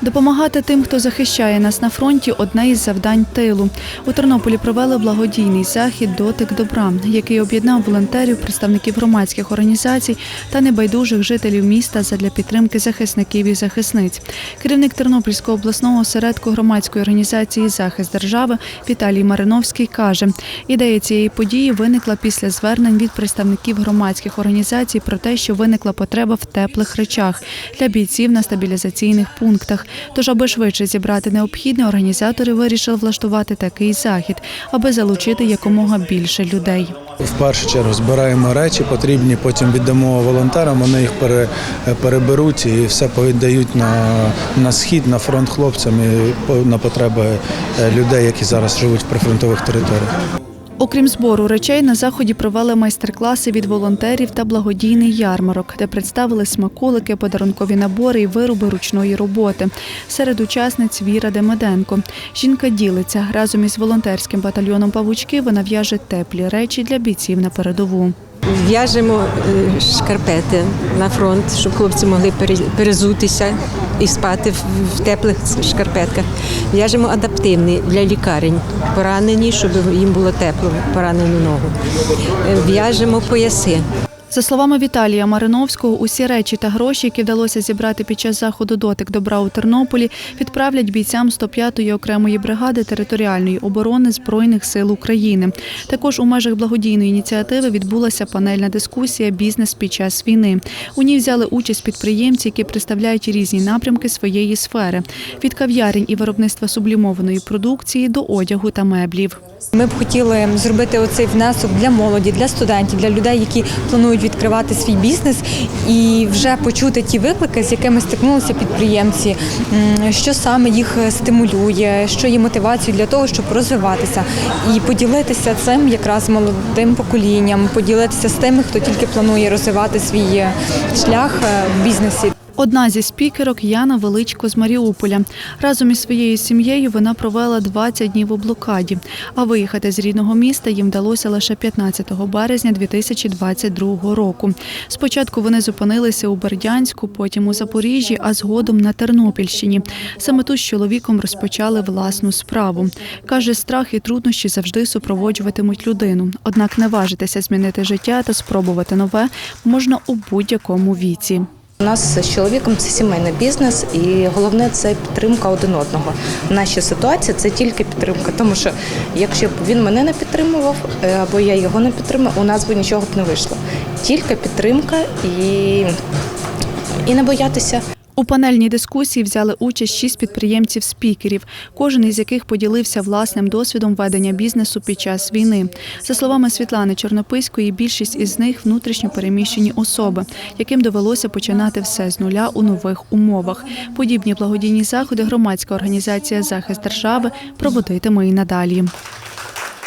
Допомагати тим, хто захищає нас на фронті одне із завдань тилу. У Тернополі провели благодійний захід Дотик добра, який об'єднав волонтерів, представників громадських організацій та небайдужих жителів міста задля підтримки захисників і захисниць. Керівник Тернопільського обласного осередку громадської організації Захист держави Віталій Мариновський каже, ідея цієї події виникла після звернень від представників громадських організацій про те, що виникла потреба в теплих речах для бійців на стабілізаційних пунктах. Тож, аби швидше зібрати необхідне, організатори вирішили влаштувати такий захід, аби залучити якомога більше людей. В першу чергу збираємо речі, потрібні, потім віддамо волонтерам, вони їх пере, переберуть і все повіддають на, на схід, на фронт хлопцям і на потреби е, людей, які зараз живуть в прифронтових територіях. Окрім збору речей, на заході провели майстер-класи від волонтерів та благодійний ярмарок, де представили смаколики, подарункові набори і вироби ручної роботи. Серед учасниць Віра Демеденко. Жінка ділиться разом із волонтерським батальйоном павучки. Вона в'яже теплі речі для бійців на передову. В'яжемо е, шкарпети на фронт, щоб хлопці могли перезутися і спати в- теплих шкарпетках. В'яжемо адаптивні для лікарень, поранені, щоб їм було тепло, поранену ногу. Е, В'яжемо пояси. За словами Віталія Мариновського, усі речі та гроші, які вдалося зібрати під час заходу дотик добра у Тернополі, відправлять бійцям 105-ї окремої бригади територіальної оборони збройних сил України. Також у межах благодійної ініціативи відбулася панельна дискусія Бізнес під час війни. У ній взяли участь підприємці, які представляють різні напрямки своєї сфери від кав'ярень і виробництва сублімованої продукції до одягу та меблів. Ми б хотіли зробити оцей внесок для молоді, для студентів, для людей, які планують відкривати свій бізнес, і вже почути ті виклики, з якими стикнулися підприємці, що саме їх стимулює, що є мотивацією для того, щоб розвиватися, і поділитися цим якраз молодим поколінням, поділитися з тими, хто тільки планує розвивати свій е, шлях е, в бізнесі. Одна зі спікерок Яна Величко з Маріуполя. Разом із своєю сім'єю вона провела 20 днів у блокаді. А виїхати з рідного міста їм вдалося лише 15 березня 2022 року. Спочатку вони зупинилися у Бердянську, потім у Запоріжжі, а згодом на Тернопільщині. Саме тут з чоловіком розпочали власну справу. Каже, страх і труднощі завжди супроводжуватимуть людину. Однак наважитися змінити життя та спробувати нове можна у будь-якому віці. У нас з чоловіком це сімейний бізнес, і головне це підтримка один одного. В нашій ситуації це тільки підтримка, тому що якщо б він мене не підтримував, е, або я його не підтримав, у нас би нічого б не вийшло. Тільки підтримка і, і не боятися. У панельній дискусії взяли участь шість підприємців-спікерів, кожен із яких поділився власним досвідом ведення бізнесу під час війни. За словами Світлани Чорнописької, більшість із них внутрішньо переміщені особи, яким довелося починати все з нуля у нових умовах. Подібні благодійні заходи громадська організація Захист держави проводитиме і надалі.